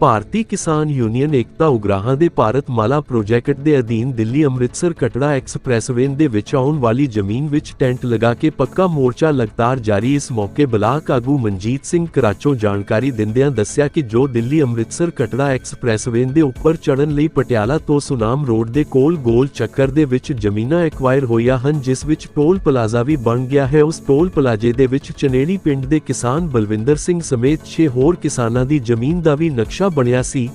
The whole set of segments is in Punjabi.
ਭਾਰਤੀ ਕਿਸਾਨ ਯੂਨੀਅਨ ਏਕਤਾ ਉਗਰਾਹਾਂ ਦੇ ਭਾਰਤ ਮਾਲਾ ਪ੍ਰੋਜੈਕਟ ਦੇ ਅਧੀਨ ਦਿੱਲੀ ਅੰਮ੍ਰਿਤਸਰ ਕਟੜਾ ਐਕਸਪ੍ਰੈਸਵੇਅ ਦੇ ਵਿੱਚ ਆਉਣ ਵਾਲੀ ਜ਼ਮੀਨ ਵਿੱਚ ਟੈਂਟ ਲਗਾ ਕੇ ਪੱਕਾ ਮੋਰਚਾ ਲਗਾਤਾਰ ਜਾਰੀ। ਇਸ ਮੌਕੇ ਬਲਾਕ ਆਗੂ ਮਨਜੀਤ ਸਿੰਘ ਕਰਾਚੋਂ ਜਾਣਕਾਰੀ ਦਿੰਦਿਆਂ ਦੱਸਿਆ ਕਿ ਜੋ ਦਿੱਲੀ ਅੰਮ੍ਰਿਤਸਰ ਕਟੜਾ ਐਕਸਪ੍ਰੈਸਵੇ ਦੇ ਉੱਪਰ ਚੜਨ ਲਈ ਪਟਿਆਲਾ ਤੋਂ ਸੁਨਾਮ ਰੋਡ ਦੇ ਕੋਲ ਗੋਲ ਚੱਕਰ ਦੇ ਵਿੱਚ ਜ਼ਮੀਨਾਂ ਐਕਵਾਇਰ ਹੋਈਆਂ ਹਨ, ਜਿਸ ਵਿੱਚ ਟੋਲ ਪਲਾਜ਼ਾ ਵੀ ਬਣ ਗਿਆ ਹੈ। ਉਸ ਟੋਲ ਪਲਾਜ਼ੇ ਦੇ ਵਿੱਚ ਚਨੇੜੀ ਪਿੰਡ ਦੇ ਕਿਸਾਨ ਬਲਵਿੰਦਰ ਸਿੰਘ ਸਮੇਤ 6 ਹੋਰ ਕਿਸਾਨਾਂ ਦੀ ਜ਼ਮੀਨ ਦਾ ਵੀ ਨਕਸ਼ਾ ਬਣਿਆ ਸੀ।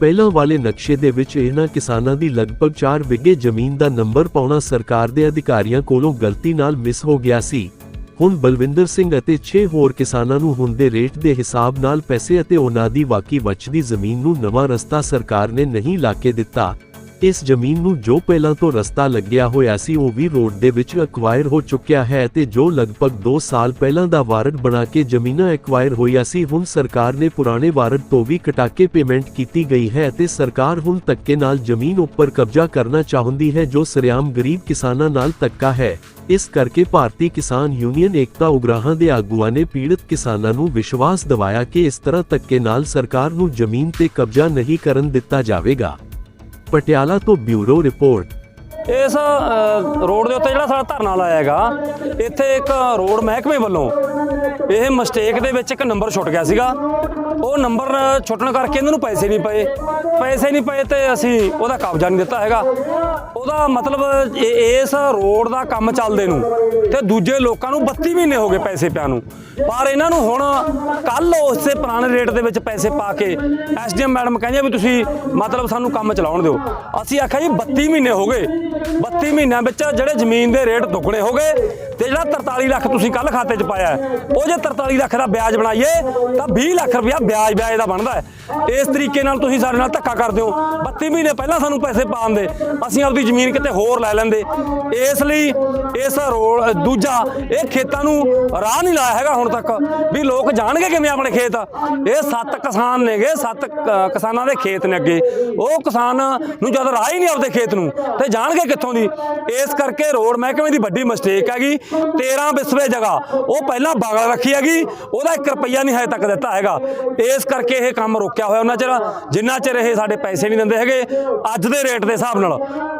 ਪਹਿਲਾਂ ਵਾਲੇ ਨਕਸ਼ੇ ਦੇ ਵਿੱਚ ਇਹਨਾਂ ਕਿਸਾਨਾਂ ਦੀ ਲਗਭਗ 4 ਵਿਗੇ ਜ਼ਮੀਨ ਦਾ ਨੰਬਰ ਪਾਉਣਾ ਸਰਕਾਰ ਦੇ ਅਧਿਕਾਰੀਆਂ ਕੋਲੋਂ ਗਲਤੀ ਨਾਲ ਮਿਸ ਹੋ ਗਿਆ ਸੀ। ਹੁਣ ਬਲਵਿੰਦਰ ਸਿੰਘ ਅਤੇ 6 ਹੋਰ ਕਿਸਾਨਾਂ ਨੂੰ ਹੁਣ ਦੇ ਰੇਟ ਦੇ ਹਿਸਾਬ ਨਾਲ ਪੈਸੇ ਅਤੇ ਉਹਨਾਂ ਦੀ ਵਾਕੀ ਬਚਦੀ ਜ਼ਮੀਨ ਨੂੰ ਨਵਾਂ ਰਸਤਾ ਸਰਕਾਰ ਨੇ ਨਹੀਂ ਲਾ ਕੇ ਦਿੱਤਾ। ਇਸ ਜ਼ਮੀਨ ਨੂੰ ਜੋ ਪਹਿਲਾਂ ਤੋਂ ਰਸਤਾ ਲੱਗਿਆ ਹੋਇਆ ਸੀ, ਉਹ ਵੀ ਰੋਡ ਦੇ ਵਿੱਚ ਐਕਵਾਇਰ ਹੋ ਚੁੱਕਿਆ ਹੈ ਤੇ ਜੋ ਲਗਭਗ 2 ਸਾਲ ਪਹਿਲਾਂ ਦਾ ਵਾਰਡ ਬਣਾ ਕੇ ਜ਼ਮੀਨਾਂ ਐਕਵਾਇਰ ਹੋਈਆਂ ਸੀ, ਹੁਣ ਸਰਕਾਰ ਨੇ ਪੁਰਾਣੇ ਵਾਰਡ ਤੋਂ ਵੀ ਕਟਾ ਕੇ ਪੇਮੈਂਟ ਕੀਤੀ ਗਈ ਹੈ ਤੇ ਸਰਕਾਰ ਹੁਣ ਧੱਕੇ ਨਾਲ ਜ਼ਮੀਨ ਉੱਪਰ ਕਬਜ਼ਾ ਕਰਨਾ ਚਾਹੁੰਦੀ ਹੈ, ਜੋ ਸਰਿਆਮ ਗਰੀਬ ਕਿਸਾਨਾਂ ਨਾਲ ਧੱਕਾ ਹੈ। ਇਸ ਕਰਕੇ ਭਾਰਤੀ ਕਿਸਾਨ ਯੂਨੀਅਨ ਏਕਤਾ ਉਗਰਾਹਾਂ ਦੇ ਆਗੂਆਂ ਨੇ ਪੀੜਤ ਕਿਸਾਨਾਂ ਨੂੰ ਵਿਸ਼ਵਾਸ ਦਿਵਾਇਆ ਕਿ ਇਸ ਤਰ੍ਹਾਂ ਧੱਕੇ ਨਾਲ ਸਰਕਾਰ ਨੂੰ ਜ਼ਮੀਨ ਤੇ ਕਬਜ਼ਾ ਨਹੀਂ ਕਰਨ ਦਿੱਤਾ ਜਾਵੇਗਾ। ਪਟਿਆਲਾ ਤੋਂ ਬਿਊਰੋ ਰਿਪੋਰਟ। ਇਸ ਰੋਡ ਦੇ ਉੱਤੇ ਜਿਹੜਾ ਸਾਡਾ ਧਰਨਾ ਲਾਇਆ ਹੈਗਾ, ਇੱਥੇ ਇੱਕ ਰੋਡ ਮਹਿਕਮੇ ਵੱਲੋਂ ਇਹ ਮਿਸਟੇਕ ਦੇ ਵਿੱਚ ਇੱਕ ਨੰਬਰ ਛੁੱਟ ਗਿਆ ਸੀਗਾ। ਉਹ ਨੰਬਰ ਛੁੱਟਣ ਕਰਕੇ ਇਹਨਾਂ ਨੂੰ ਪੈਸੇ ਨਹੀਂ ਪਏ। ਪੈਸੇ ਨਹੀਂ ਪਏ ਤੇ ਅਸੀਂ ਉਹਦਾ ਕਬਜ਼ਾ ਨਹੀਂ ਦਿੱਤਾ ਹੈਗਾ। ਉਹਦਾ ਮਤਲਬ ਇਸ ਰੋਡ ਦਾ ਕੰਮ ਚੱਲਦੇ ਨੂੰ ਤੇ ਦੂਜੇ ਲੋਕਾਂ ਨੂੰ 32 ਮਹੀਨੇ ਹੋ ਗਏ ਪੈਸੇ ਪਿਆ ਨੂੰ। ਪਰ ਇਹਨਾਂ ਨੂੰ ਹੁਣ ਕੱਲ ਉਸੇ ਪੁਰਾਣੇ ਰੇਟ ਦੇ ਵਿੱਚ ਪੈਸੇ ਪਾ ਕੇ ਐਸਡੀਐਮ ਮੈਡਮ ਕਹਿੰਦੇ ਵੀ ਤੁਸੀਂ ਮਤਲਬ ਸਾਨੂੰ ਕੰਮ ਚਲਾਉਣ ਦਿਓ। ਅਸੀਂ ਆਖਿਆ ਜੀ 32 ਮਹੀਨੇ ਹੋ ਗਏ। 32 ਮਹੀਨਿਆਂ ਵਿੱਚ ਜਿਹੜੇ ਜ਼ਮੀਨ ਦੇ ਰੇਟ ਦੁੱਗਣੇ ਹੋ ਗਏ ਤੇ ਜਿਹੜਾ 43 ਲੱਖ ਤੁਸੀਂ ਕੱਲ ਖਾਤੇ 'ਚ ਪਾਇਆ, ਉਹ ਜੇ 43 ਲੱਖ ਦਾ ਵਿਆਜ ਬਣਾਈਏ ਤਾਂ 20 ਲੱਖ ਰੁਪਇਆ ਵਿਆਜ ਵਿਆਜ ਦਾ ਬਣਦਾ ਹੈ। ਇਸ ਤਰੀਕੇ ਨਾਲ ਤੁਸੀਂ ਸਾਡੇ ਨਾਲ ਧੱਕਾ ਕਰਦੇ ਹੋ। 32 ਮਹੀਨੇ ਪਹਿਲਾਂ ਸਾਨੂੰ ਪੈਸੇ ਪਾਉਣ ਦੇ। ਅਸੀਂ ਆਪਦੀ ਜ਼ਮੀਨ ਕਿਤੇ ਹੋਰ ਲੈ ਲੈਂਦੇ। ਇਸ ਲਈ ਇਸ ਰੋਲ, ਦੂਜਾ, ਇਹ ਖੇਤਾਂ ਨੂੰ ਰਾਹ ਨਹੀਂ ਲਾਇਆ ਹੈਗਾ ਹੁਣ ਤੱਕ। ਵੀ ਲੋਕ ਜਾਣਗੇ ਕਿਵੇਂ ਆਪਣੇ ਖੇਤ? ਇਹ ਸੱਤ ਕਿਸਾਨ ਨੇਗੇ, ਸੱਤ ਕਿਸਾਨਾਂ ਦੇ ਖੇਤ ਨੇ ਅੱਗੇ। ਉਹ ਕਿਸਾਨ ਨੂੰ ਜਦ ਰਾਹ ਹੀ ਨਹੀਂ ਆਪਦੇ ਖੇਤ ਨੂੰ, ਤੇ ਜਾਣਗੇ ਕਿੱਥੋਂ ਦੀ? ਇਸ ਕਰਕੇ ਰੋਡ ਮਹਿਕਮੇ ਦੀ ਵੱਡੀ ਮਿਸਟੇਕ ਹੈਗੀ। 13 ਬਿਸਵੇ ਜਗ੍ਹਾ, ਉਹ ਪਹਿਲਾਂ ਬਾਗਲ ਰੱਖੀ ਹੈਗੀ। ਉਹਦਾ 1 ਰੁਪਈਆ ਨਹੀਂ ਹਜੇ ਤੱਕ ਦਿੱਤਾ ਹੈਗਾ। ਇਸ ਕਰਕੇ ਇਹ ਕੰਮ ਰੋਕਿਆ ਹੋਇਆ ਉਹਨਾਂ ਚਿਰ, ਜਿੰਨਾ ਚਿਰ ਇਹ ਸਾਡੇ ਪੈਸੇ ਨਹੀਂ ਦਿੰਦੇ ਹੈਗੇ, ਅੱਜ ਦੇ ਰੇਟ ਦੇ ਹਿਸਾਬ ਨਾਲ,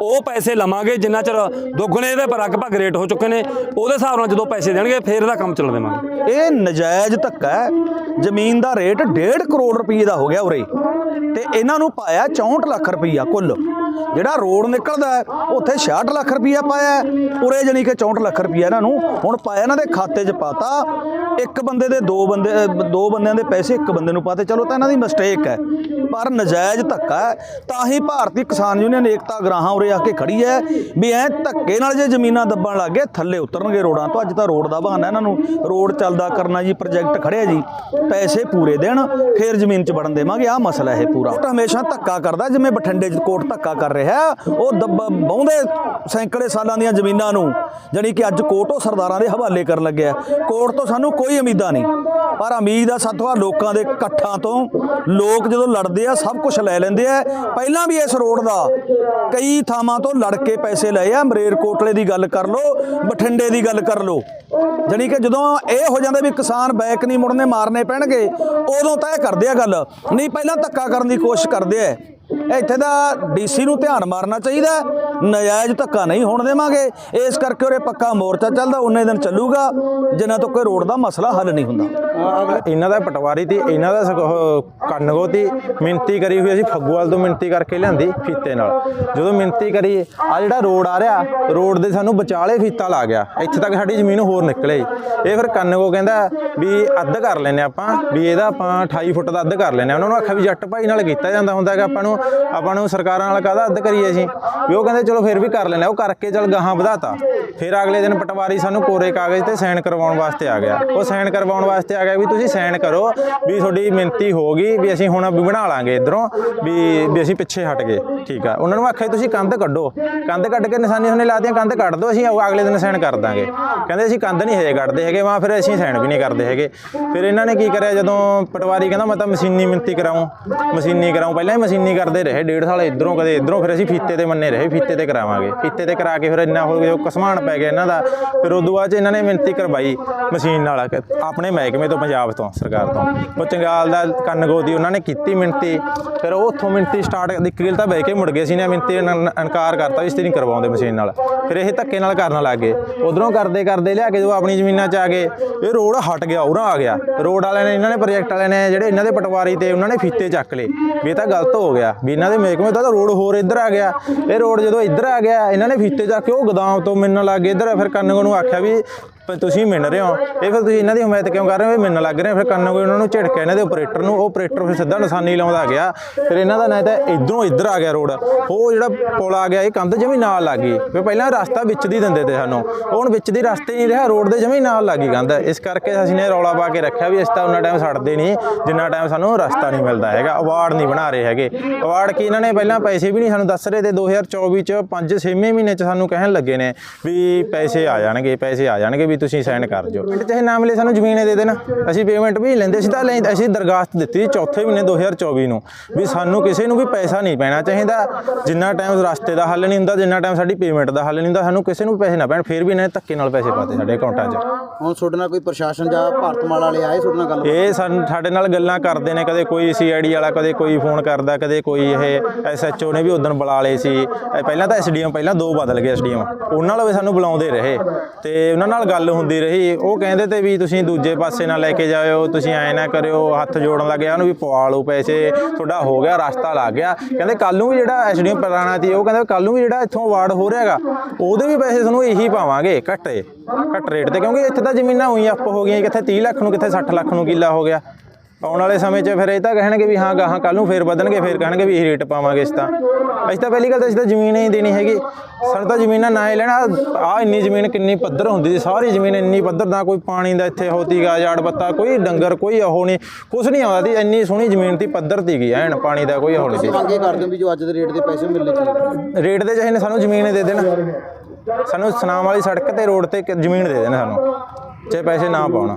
ਉਹ ਪੈਸੇ ਲਵਾਂਗੇ, ਜਿੰਨਾ ਚਿਰ ਦੁੱਗਣੇ ਦੇ ਲਗਭਗ ਰੇਟ ਹੋ ਚੁੱਕੇ ਨੇ, ਉਹਦੇ ਹਿਸਾਬ ਨਾਲ ਜਦੋਂ ਪੈਸੇ ਦੇਣਗੇ, ਫੇਰ ਇਹਦਾ ਕੰਮ ਚੱਲਣ ਦੇਵਾਂਗੇ। ਇਹ ਨਜਾਇਜ਼ ਧੱਕਾ ਜ਼ਮੀਨ ਦਾ ਰੇਟ 1.5 ਕਰੋੜ ਰੁਪਏ ਦਾ ਹੋ ਗਿਆ ਉਰੇ। ਤੇ ਇਹਨਾਂ ਨੂੰ ਪਾਇਆ 64 ਲੱਖ ਰੁਪਈਆ ਕੁੱਲ। ਜਿਹੜਾ ਰੋਡ ਨਿਕਲਦਾ ਹੈ, ਉੱਥੇ 66 ਲੱਖ ਰੁਪਈਆ ਪਾਇਆ ਉਰੇ ਜਾਣੀ ਕਿ 64 ਲੱਖ ਰੁਪਈਆ ਇਹਨਾਂ ਨੂੰ ਹੁਣ ਪਾਇਆ ਇਹਨਾਂ ਦੇ ਖਾਤੇ 'ਚ ਪਾਤਾ। ਇੱਕ ਬੰਦੇ ਦੇ ਦੋ ਬੰਦੇ ਦੋ ਬੰਦਿਆਂ ਦੇ ਪੈਸੇ ਇੱਕ ਬੰਦੇ ਨੂੰ ਪਾਤੇ। ਚਲੋ ਤਾਂ ਇਹਨਾਂ ਦੀ ਮਿਸਟੇਕ ਹੈ ਪਰ ਨਜਾਇਜ਼ ਧੱਕਾ ਤਾਂ ਹੀ ਭਾਰਤੀ ਕਿਸਾਨ ਯੂਨੀਅਨ ਏਕਤਾ ਗਰਾਹਾਂ ਉਰੇ ਆ ਕੇ ਖੜੀ ਹੈ ਵੀ ਐ ਧੱਕੇ ਨਾਲ ਜੇ ਜ਼ਮੀਨਾਂ ਦੱਬਣ ਲੱਗ ਗਏ ਥੱਲੇ ਉਤਰਨਗੇ ਰੋਡਾਂ ਤੋਂ। ਅੱਜ ਤਾਂ ਰੋਡ ਦਾ ਬਹਾਨਾ ਇਹਨਾਂ ਨੂੰ। ਰੋਡ ਚੱਲਦਾ ਕਰਨਾ ਜੀ ਪ੍ਰੋਜੈਕਟ ਖੜਿਆ ਜੀ। ਪੈਸੇ ਪੂਰੇ ਦੇਣ ਫੇਰ ਜ਼ਮੀਨ 'ਚ ਵੜਨ ਦੇਵਾਂਗੇ। ਆਹ ਮਸਲਾ ਇਹ ਪੂਰਾ। ਕੋਰਟ ਹਮੇਸ਼ਾ ਧੱਕਾ ਕਰਦਾ ਜਿਵੇਂ ਬਠਿੰਡੇ 'ਚ ਕੋਟ ਧੱਕਾ ਕਰ ਰਿਹਾ ਉਹ ਦੱਬ ਬਹੁੰਦੇ ਸੈਂਕੜੇ ਸਾਲਾਂ ਦੀਆਂ ਜ਼ਮੀਨਾਂ ਨੂੰ, ਜਾਣੀ ਕਿ ਅੱਜ ਕੋਰਟ ਉਹ ਸਰਦਾਰਾਂ ਦੇ ਹਵਾਲੇ ਕਰਨ ਲੱਗਿਆ ਕੋਰਟ ਤੋਂ ਸਾਨੂੰ ਕੋਈ ਉਮੀਦਾਂ ਨਹੀਂ। ਪਰ ਉਮੀਦ ਆ ਸਾਥੋਂ ਲੋਕਾਂ ਦੇ ਇਕੱਠਾਂ ਤੋਂ ਲੋਕ ਜਦੋਂ ਲੜਦੇ ਆ, ਸਭ ਕੁਝ ਲੈ ਲੈਂਦੇ ਆ। ਪਹਿਲਾਂ ਵੀ ਇਸ ਰੋਡ ਦਾ ਕਈ ਥਾਵਾਂ ਤੋਂ ਲੜ ਕੇ ਪੈਸੇ ਲਏ ਆ। ਮਰੇਰ ਕੋਟਲੇ ਦੀ ਗੱਲ ਕਰ ਲਓ, ਬਠਿੰਡੇ ਦੀ ਗੱਲ ਕਰ ਲਓ। ਜਾਣੀ ਕਿ ਜਦੋਂ ਇਹ ਹੋ ਜਾਂਦਾ ਵੀ ਕਿਸਾਨ ਬੈਕ ਨਹੀਂ ਮੁੜਨੇ, ਮਾਰਨੇ ਪੈਣਗੇ, ਉਦੋਂ ਤੈਅ ਕਰਦੇ ਆ ਗੱਲ। ਨਹੀਂ, ਪਹਿਲਾਂ ਧੱਕਾ ਕਰਨ ਦੀ ਕੋਸ਼ਿਸ਼ ਕਰਦੇ ਆ। ਇੱਥੇ ਦਾ ਡੀਸੀ ਨੂੰ ਧਿਆਨ ਮਾਰਨਾ ਚਾਹੀਦਾ ਹੈ। ਨਜਾਇਜ਼ ਧੱਕਾ ਨਹੀਂ ਹੋਣ ਦੇਵਾਂਗੇ। ਇਸ ਕਰਕੇ ਉਰੇ ਪੱਕਾ ਮੋਰਚਾ ਚੱਲਦਾ, ਉਨੇ ਦਿਨ ਚੱਲੂਗਾ। ਜਿੰਨਾ ਤੋਂ ਕੋਈ ਰੋਡ ਦਾ ਮਸਲਾ ਹੱਲ ਨਹੀਂ ਹੁੰਦਾ। ਇਹਨਾਂ ਦਾ ਪਟਵਾਰੀ ਤੀ ਇਹਨਾਂ ਦਾ ਸਗੋਂ ਕੰਨਗੋ ਤੀ ਮਿੰਤੀ ਕਰੀ ਹੋਈ ਅਸੀਂ ਫੱਗੂਵਾਲ ਤੋਂ ਮਿੰਤੀ ਕਰਕੇ ਲਿਆਂਦੀ ਫੀਤੇ ਨਾਲ। ਜਦੋਂ ਮਿੰਤੀ ਕਰੀ ਆ ਜਿਹੜਾ ਰੋਡ ਆ ਰਿਹਾ, ਰੋਡ ਦੇ ਸਾਨੂੰ ਵਿਚਾਲੇ ਫੀਤਾ ਲਾ ਗਿਆ। ਇੱਥੇ ਤੱਕ ਸਾਡੀ ਜ਼ਮੀਨ ਹੋਰ ਨਿਕਲੇ। ਇਹ ਫਿਰ ਕੰਨਗੋ ਕਹਿੰਦਾ ਵੀ ਅੱਧ ਕਰ ਲੈਨੇ ਆਪਾਂ, ਵੀ ਇਹਦਾ ਆਪਾਂ 28 ਫੁੱਟ ਦਾ ਅੱਧ ਕਰ ਲੈਨੇ ਉਹਨਾਂ ਨੂੰ ਆਖਿਆ ਵੀ ਜੱਟ ਭਾਈ ਨਾਲ ਕੀਤਾ ਜਾਂਦਾ ਹੁੰਦਾ ਹੈਗਾ। ਆਪਾਂ ਨੂੰ ਆਪਾਂ ਨੂੰ ਸਰਕਾਰਾਂ ਨਾਲ ਕਾਹਦਾ ਅੱਧ ਕਰੀਏ ਅਸੀਂ? ਵੀ ਉਹ ਕਹਿੰਦੇ ਚਲੋ ਫਿਰ ਵੀ ਕਰ ਲੈਨੇ ਉਹ ਕਰਕੇ ਚਲ ਗਾਹਾਂ ਵਧਾਤਾ। ਫਿਰ ਅਗਲੇ ਦਿਨ ਪਟਵਾਰੀ ਸਾਨੂੰ ਕੋਰੇ ਕਾਗਜ਼ ਤੇ ਸਾਈਨ ਕਰਵਾਉਣ ਵਾਸਤੇ ਆ ਗਿਆ। ਉਹ ਸਾਈਨ ਕਰਵਾਉਣ ਵਾਸਤੇ ਆ ਗਿਆ ਵੀ ਤੁਸੀਂ ਸਾਈਨ ਕਰੋ ਵੀ ਤੁਹਾਡੀ ਮਿਹਨਤੀ ਹੋ ਗਈ ਵੀ ਅਸੀਂ ਹੁਣ ਵੀ ਬਣਾ ਲਾਂਗੇ ਇਧਰੋਂ ਵੀ ਵੀ ਅਸੀਂ ਪਿੱਛੇ ਹਟ ਗਏ। ਠੀਕ ਆ। ਉਹਨਾਂ ਨੂੰ ਆਖਿਆ ਤੁਸੀਂ ਕੰਧ ਕੱਢੋ। ਕੰਧ ਕੱਢ ਕੇ ਨਿਸ਼ਾਨੀ ਉਹਨੇ ਲਾਤੀਆਂ, ਕੰਧ ਕੱਢ ਦਿਓ ਅਸੀਂ ਅਗਲੇ ਦਿਨ ਸਾਈਨ ਕਰ ਦਾਂਗੇ। ਕਹਿੰਦੇ ਅਸੀਂ ਕੰਧ ਨਹੀਂ ਹਜੇ ਕੱਢਦੇ ਹੈਗੇ ਵਾ ਫਿਰ ਅਸੀਂ ਸਾਈਨ ਵੀ ਨਹੀਂ ਕਰਦੇ ਹੈਗੇ। ਫਿਰ ਇਹਨਾਂ ਨੇ ਕੀ ਕਰਿਆ ਜਦੋਂ ਪਟਵਾਰੀ ਕਹਿੰਦਾ ਮੈਂ ਤਾਂ ਮਸ਼ੀਨੀ ਮਿਹਨਤੀ ਕਰਾਉਂ ਮਸ਼ੀਨੀ ਕਰਾਉਂ ਪਹਿਲਾਂ ਹੀ ਮਸ਼ੀਨੀ ਕਰਦੇ ਰਹੇ, ਡੇਢ ਸਾਲ ਇਧਰੋਂ ਕਦੇ ਇਧਰੋਂ, ਫਿਰ ਅਸੀਂ ਫੀਤੇ ਤੇ ਮੰਨੇ ਰਹੇ, ਫੀਤੇ ਤੇ ਕਰਾਵਾਂਗੇ। ਫੀਤੇ ਤੇ ਕਰਾ ਕੇ ਫਿਰ ਇੰਨਾ ਹੋ ਗਿਆ, ਕਸਮਾਨ ਪੈ ਗਿਆ ਇਹਨਾਂ ਦਾ। ਫਿਰ ਉਦੋਂ ਬਾਅਦ 'ਚ ਇਹਨਾਂ ਨੇ ਮਿਹਨਤੀ ਕਰਵਾਈ ਮਸ਼ੀਨ ਨਾਲ ਆਪਣੇ ਮਹਿਕਮੇ ਤੋਂ, ਪੰਜਾਬ ਤੋਂ, ਸਰਕਾਰ ਤੋਂ। ਉਹ ਚੰਗਾਲ ਦਾ ਕੰਨ ਦੀ ਉਹਨਾਂ ਨੇ ਕੀਤੀ ਮਿਹਨਤੀ। ਫਿਰ ਉਹ ਉੱਥੋਂ ਮਿਹਨਤੀ ਸਟਾਰਟ ਇੱਕ ਗਿਲ ਤਾਂ ਬਹਿ ਕੇ ਮੁੜ ਗਏ ਸੀ ਨੇ, ਮਿਹਨਤੀ ਇਨਕਾਰ ਕਰਤਾ ਇਸ ਤੇ ਨਹੀਂ ਕਰਵਾਉਂਦੇ ਮਸ਼ੀਨ ਨਾਲ। ਫਿਰ ਇਹ ਧੱਕੇ ਨਾਲ ਕਰਨ ਲੱਗ ਗਏ। ਉਧਰੋਂ ਕਰਦੇ ਕਰਦੇ ਲਿਆ ਕੇ ਜਦੋਂ ਆਪਣੀ ਜ਼ਮੀਨਾਂ 'ਚ ਆ ਗਏ। ਇਹ ਰੋਡ ਹਟ ਗਿਆ, ਉਰਾਂ ਆ ਗਿਆ। ਰੋਡ ਵਾਲਿਆਂ ਨੇ, ਇਹਨਾਂ ਨੇ ਪ੍ਰੋਜੈਕਟ ਵਾਲਿਆਂ ਨੇ, ਜਿਹੜੇ ਇਹਨਾਂ ਦੇ ਪਟਵਾਰੀ ਤੇ ਉਹਨਾਂ ਨੇ ਫੀਤੇ ਚੱਕ ਲਏ। ਵੀ ਇਹ ਤਾਂ ਗਲਤ ਹੋ ਗਿਆ। ਵੀ ਇਹਨਾਂ ਦੇ ਮਹਿਕਮੇ ਤਾਂ ਰੋਡ ਹੋਰ ਇੱਧਰ ਆ ਗਿਆ। ਇਹ ਰੋਡ ਜਦੋਂ ਇੱਧਰ ਆ ਗਿਆ, ਇਹਨਾਂ ਨੇ ਫੀਤੇ ਚੱਕ ਕੇ ਉਹ ਗਦਾਮ ਤੋਂ ਮਿਲਣ ਲੱਗ ਗਏ। ਇੱਧਰ ਫਿਰ ਕੰਨਗੋ ਨੂੰ ਆਖਿਆ ਵੀ ਪ- ਤੁਸੀਂ ਮਿਲ ਰਹੇ ਹੋ। ਇਹ ਫਿਰ ਤੁਸੀਂ ਇਹਨਾਂ ਦੀ ਹਮਾਇਤ ਕਿਉਂ ਕਰ ਰਹੇ ਹੋ? ਇਹ ਮਿਲਣ ਲੱਗ ਰਹੇ ਹੋ। ਫਿਰ ਕੋਈ ਉਹਨਾਂ ਨੂੰ ਝਿੜਕਿਆ ਇਹਨਾਂ ਦੇ ਆਪਰੇਟਰ ਨੂੰ ਉਹ ਆਪਰੇਟਰ ਫਿਰ ਸਿੱਧਾ ਨਿਸ਼ਾਨੀ ਲਾਉਂਦਾ ਗਿਆ। ਫਿਰ ਇਹਨਾਂ ਦਾ ਨਾ ਤਾਂ ਇਧਰੋਂ ਇੱਧਰ ਆ ਗਿਆ ਰੋਡ ਉਹ ਜਿਹੜਾ ਪੁਲ ਆ ਗਿਆ, ਇਹ ਕੰਧ ਜਮੀ ਨਾਲ ਲੱਗ ਗਈ। ਫਿਰ ਪਹਿਲਾਂ ਰਸਤਾ ਵਿੱਚ ਦੀ ਦਿੰਦੇ ਤੇ ਸਾਨੂੰ। ਉਹ ਹੁਣ ਵਿੱਚ ਦੀ ਰਸਤੇ ਨਹੀਂ ਰਿਹਾ ਰੋਡ ਦੇ ਜਮੀ ਨਾਲ ਲੱਗ ਗਈ ਕੰਧ। ਇਸ ਕਰਕੇ ਅਸੀਂ ਨੇ ਰੌਲਾ ਪਾ ਕੇ ਰੱਖਿਆ ਵੀ ਇਸ ਤਾਂ ਉਹਨਾਂ ਟਾਈਮ ਛੱਡਦੇ ਨਹੀਂ। ਜਿੰਨਾ ਟਾਈਮ ਸਾਨੂੰ ਰਸਤਾ ਨਹੀਂ ਮਿਲਦਾ ਹੈਗਾ। ਅਵਾਰਡ ਨਹੀਂ ਬਣਾ ਰਹੇ ਹੈਗੇ। ਅਵਾਰਡ ਕੀ ਇਹਨਾਂ ਨੇ ਪਹਿਲਾਂ ਪੈਸੇ ਵੀ ਨਹੀਂ ਸਾਨੂੰ ਦੱਸ ਰਹੇ ਤੇ 2024 ਚ 5 6ਵੇਂ ਮਹੀਨੇ ਚ ਸਾਨੂੰ ਕਹਿਣ ਲੱਗੇ ਨੇ ਵੀ ਪੈਸੇ ਆ ਜਾਣਗੇ, ਪੈਸੇ ਆ ਜਾਣਗੇ ਵੀ ਤੁਸੀਂ ਸਾਈਨ ਕਰ ਦਿਓ। ਮਿੰਟ ਚਾਹੇ ਨਾ ਮਿਲੇ ਸਾਨੂੰ ਜ਼ਮੀਨ ਦੇ ਦੇਣ। ਅਸੀਂ ਪੇਮੈਂਟ ਵੀ ਲੈਂਦੇ ਅਸੀਂ ਤਾਂ ਲੈ- ਅਸੀਂ ਦਰਖਾਸਤ ਦਿੱਤੀ ਸੀ ਚੌਥੇ ਮਹੀਨੇ 2024 ਨੂੰ ਵੀ ਸਾਨੂੰ ਕਿਸੇ ਨੂੰ ਵੀ ਪੈਸਾ ਨਹੀਂ ਪੈਣਾ ਚਾਹੀਦਾ। ਜਿੰਨਾ ਟਾਈਮ ਰਸਤੇ ਦਾ ਹੱਲ ਨਹੀਂ ਹੁੰਦਾ ਜਿੰਨਾ ਟਾਈਮ ਸਾਡੀ ਪੇਮੈਂਟ ਦਾ ਹੱਲ ਨਹੀਂ ਹੁੰਦਾ ਸਾਨੂੰ ਕਿਸੇ ਨੂੰ ਪੈਸੇ ਨਾ ਪੈਣ ਫਿਰ ਵੀ ਇਹਨਾਂ ਨੇ ਧੱਕੇ ਨਾਲ ਪੈਸੇ ਪਾਤੇ ਸਾਡੇ ਅਕਾਊਂਟਾਂ 'ਚ। ਹੁਣ ਤੁਹਾਡੇ ਨਾਲ ਕੋਈ ਪ੍ਰਸ਼ਾਸਨ ਜਾਂ ਭਾਰਤਮਾਲ ਵਾਲੇ ਆਏ ਤੁਹਾਡੇ ਨਾਲ ਗੱਲ ਇਹ ਸਾਨੂੰ ਸਾਡੇ ਨਾਲ ਗੱਲਾਂ ਕਰਦੇ ਨੇ ਕਦੇ ਕੋਈ ਸੀਆਈਡੀ ਵਾਲਾ ਕਦੇ ਕੋਈ ਫੋਨ ਕਰਦਾ ਕਦੇ ਕੋਈ ਇਹ ਐਸਐਚਓ ਨੇ ਵੀ ਉਦੋਂ ਬੁਲਾ ਲਏ ਸੀ। ਇਹ ਪਹਿਲਾਂ ਤਾਂ ਐਸਡੀਐਮ ਪਹਿਲਾਂ ਦੋ ਬਦਲ ਗਏ ਐਸਡੀਐਮ ਉਹਨਾਂ ਨਾਲ ਵੀ ਸਾਨੂੰ ਬੁਲਾਉਂਦੇ ਰਹੇ ਤੇ ਉਹਨਾਂ ਨਾਲ ਗੱਲ ਹੁੰਦੀ ਰਹੀ। ਉਹ ਕਹਿੰਦੇ ਤੇ ਵੀ ਤੁਸੀਂ ਦੂਜੇ ਪਾਸੇ ਨਾ ਲੈ ਕੇ ਜਾਇਓ, ਤੁਸੀਂ ਐ ਨਾ ਕਰਿਓ, ਹੱਥ ਜੋੜਨ ਲੱਗਿਆ ਉਹਨੂੰ ਵੀ ਪਵਾ ਲਓ ਪੈਸੇ, ਤੁਹਾਡਾ ਹੋ ਗਿਆ, ਰਸਤਾ ਲੱਗ ਗਿਆ। ਕਹਿੰਦੇ ਕੱਲ ਨੂੰ ਵੀ ਜਿਹੜਾ ਐਸਡੀਐਮ ਪੁਰਾਣਾ ਸੀ, ਉਹ ਕਹਿੰਦੇ ਕੱਲ ਨੂੰ ਵੀ ਜਿਹੜਾ ਇੱਥੋਂ ਅਵਾਰਡ ਹੋ ਰਿਹਾਗਾ ਉਹਦੇ ਵੀ ਪੈਸੇ ਤੁਹਾਨੂੰ ਇਹੀ ਪਾਵਾਂਗੇ, ਘੱਟੇ ਘੱਟ ਰੇਟ ਤੇ, ਕਿਉਂਕਿ ਇੱਥੇ ਤਾਂ ਜ਼ਮੀਨਾਂ ਉਹੀ ਅਪ ਹੋ ਗਈਆਂ ਕਿੱਥੇ 30 ਲੱਖ ਨੂੰ, ਕਿੱਥੇ 60 ਲੱਖ ਨੂੰ ਕਿੱਲਾ ਹੋ ਗਿਆ। ਆਉਣ ਵਾਲੇ ਸਮੇਂ 'ਚ ਫਿਰ ਇਹ ਤਾਂ ਕਹਿਣਗੇ ਵੀ ਹਾਂ ਗਾਹਾਂ ਕੱਲ ਨੂੰ ਫੇਰ ਵਧਣਗੇ ਫੇਰ ਕਹਿਣਗੇ ਵੀ ਇਹ ਰੇਟ ਪਾਵਾਂਗੇ ਇਸ ਤਾਂ। ਅਸੀਂ ਤਾਂ ਪਹਿਲੀ ਗੱਲ ਤਾਂ ਅਸੀਂ ਤਾਂ ਜ਼ਮੀਨ ਹੀ ਦੇਣੀ ਹੈਗੀ। ਸਾਨੂੰ ਤਾਂ ਜ਼ਮੀਨਾਂ ਨਾ ਹੀ ਲੈਣਾ। ਆ ਇੰਨੀ ਜ਼ਮੀਨ ਕਿੰਨੀ ਪੱਧਰ ਹੁੰਦੀ ਸੀ। ਸਾਰੀ ਜ਼ਮੀਨ ਇੰਨੀ ਪੱਧਰ ਦਾ ਕੋਈ ਪਾਣੀ ਦਾ ਇੱਥੇ ਹੋਤੀਗਾ ਜਾੜ ਬੱਤਾ ਕੋਈ ਡੰਗਰ ਕੋਈ ਉਹ ਨਹੀਂ। ਕੁਝ ਨਹੀਂ ਆਉਂਦਾ ਸੀ। ਇੰਨੀ ਸੋਹਣੀ ਜ਼ਮੀਨ ਤੀ ਪੱਧਰ ਤੀ ਗਈ ਐਨ ਪਾਣੀ ਦਾ ਕੋਈ ਉਹ ਨਹੀਂ ਸੀ। ਮੰਗੇ ਕਰਦੇ ਵੀ ਜੋ ਅੱਜ ਦੇ ਰੇਟ ਦੇ ਪੈਸੇ ਮਿਲਣੇ ਚਾਹੀਦੇ ਰੇਟ ਦੇ ਚਾਹੇ ਨੇ ਸਾਨੂੰ ਜ਼ਮੀਨ ਦੇ ਦੇਣ। ਸਾਨੂੰ ਸਨਾਮ ਵਾਲੀ ਸੜਕ ਤੇ ਰੋਡ ਤੇ ਜ਼ਮੀਨ ਦੇ ਦੇਣ ਸਾਨੂੰ। ਚਾਹੇ ਪੈਸੇ ਨਾ ਪਾਉਣ।